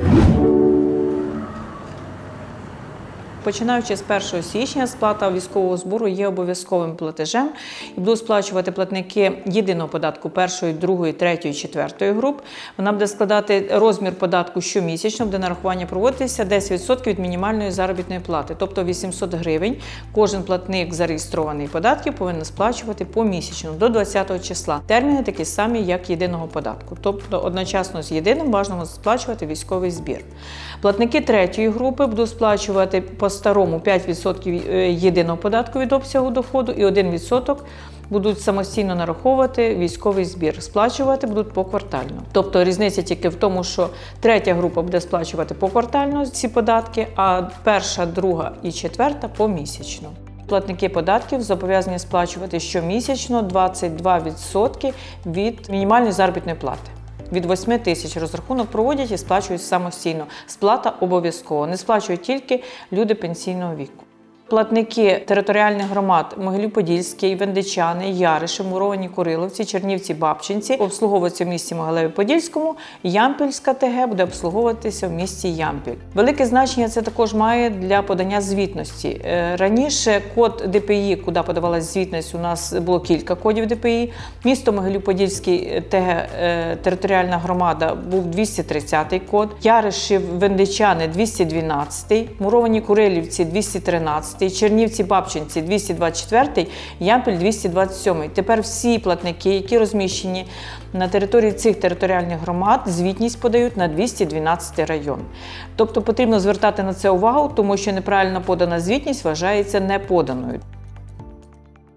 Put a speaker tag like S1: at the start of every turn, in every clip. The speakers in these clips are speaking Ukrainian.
S1: you. Починаючи з 1 січня, сплата військового збору є обов'язковим платежем і будуть сплачувати платники єдиного податку першої, другої, третьої, четвертої груп. Вона буде складати розмір податку щомісячно, буде нарахування проводитися 10% від мінімальної заробітної плати, тобто 800 гривень. Кожен платник зареєстрований податків повинен сплачувати помісячно до 20 числа. Терміни такі самі, як єдиного податку, тобто одночасно з єдиним бажано сплачувати військовий збір. Платники третьої групи будуть сплачувати по старому 5% єдиного податку від обсягу доходу і 1% будуть самостійно нараховувати військовий збір. Сплачувати будуть поквартально. Тобто різниця тільки в тому, що третя група буде сплачувати поквартально ці податки, а перша, друга і четверта помісячно. Платники податків зобов'язані сплачувати щомісячно 22% від мінімальної заробітної плати. Від 8 тисяч розрахунок проводять і сплачують самостійно. Сплата обов'язково. Не сплачують тільки люди пенсійного віку. Платники територіальних громад Могилів-Подільський, Вендичани, Яриші, Муровані, Куриловці, Чернівці, Бабчинці обслуговуються в місті Могилеві-Подільському. Ямпільська ТГ буде обслуговуватися в місті Ямпіль. Велике значення це також має для подання звітності. Е, Раніше код ДПІ, куди подавалася звітність, у нас було кілька кодів ДПІ. Місто Могилів-Подільський ТГ е, територіальна громада був 230 код, Яришів, Вендичани 212, Муровані Курилівці 213. Чернівці Бабчинці 224, Ямпіль 227. Тепер всі платники, які розміщені на території цих територіальних громад, звітність подають на 212 район. Тобто потрібно звертати на це увагу, тому що неправильно подана звітність вважається неподаною.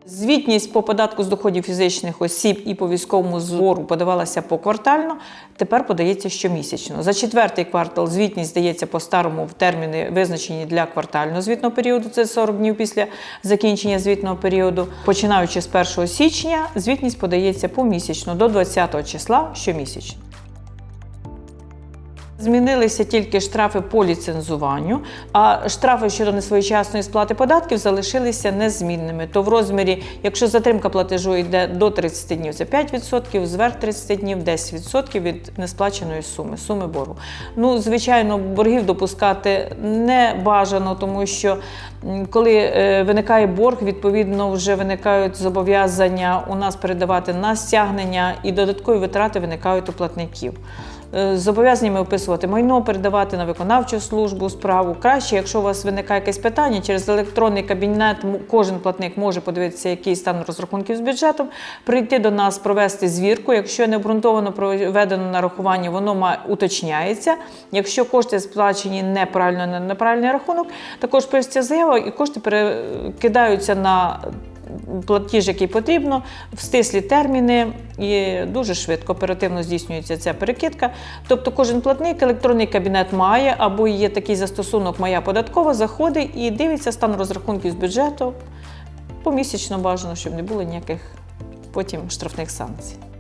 S1: Звітність по податку з доходів фізичних осіб і по військовому збору подавалася поквартально, тепер подається щомісячно. За четвертий квартал звітність здається по старому в терміни, визначені для квартального звітного періоду, це 40 днів після закінчення звітного періоду. Починаючи з 1 січня, звітність подається помісячно до 20 числа щомісячно. Змінилися тільки штрафи по ліцензуванню, а штрафи щодо несвоєчасної сплати податків залишилися незмінними. То в розмірі, якщо затримка платежу йде до 30 днів, це 5%, зверх 30 днів 10% від несплаченої суми, суми боргу. Ну, звичайно, боргів допускати не бажано, тому що коли е, виникає борг, відповідно вже виникають зобов'язання у нас передавати на стягнення і додаткові витрати виникають у платників. Е, Зобов'язані ми описувати майно, передавати на виконавчу службу справу. Краще, якщо у вас виникає якесь питання, через електронний кабінет кожен платник може подивитися, який стан розрахунків з бюджетом, прийти до нас, провести звірку. Якщо не обґрунтовано проведено нарахування, воно має уточняється. Якщо кошти сплачені неправильно на неправильний рахунок, також пишеться заява і кошти перекидаються на платіж, який потрібно, в стислі терміни і дуже швидко, оперативно здійснюється ця перекидка. Тобто кожен платник електронний кабінет має або є такий застосунок Моя податкова, заходить і дивиться стан розрахунків з бюджету. Помісячно бажано, щоб не було ніяких потім штрафних санкцій.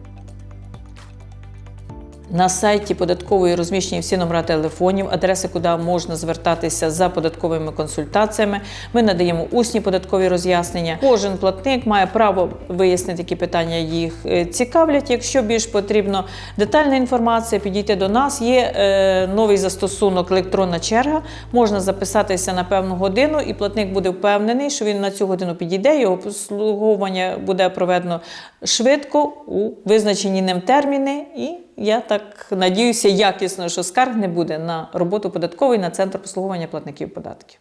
S1: На сайті податкової розміщені всі номера телефонів, адреси, куди можна звертатися за податковими консультаціями. Ми надаємо усні податкові роз'яснення. Кожен платник має право вияснити, які питання їх е, цікавлять. Якщо більш потрібно детальна інформація, підійти до нас. Є е, новий застосунок електронна черга. Можна записатися на певну годину, і платник буде впевнений, що він на цю годину підійде. Його обслуговування буде проведено швидко у визначені ним терміни. І я так надіюся, якісно, що скарг не буде на роботу податкової на центр послугування платників податків.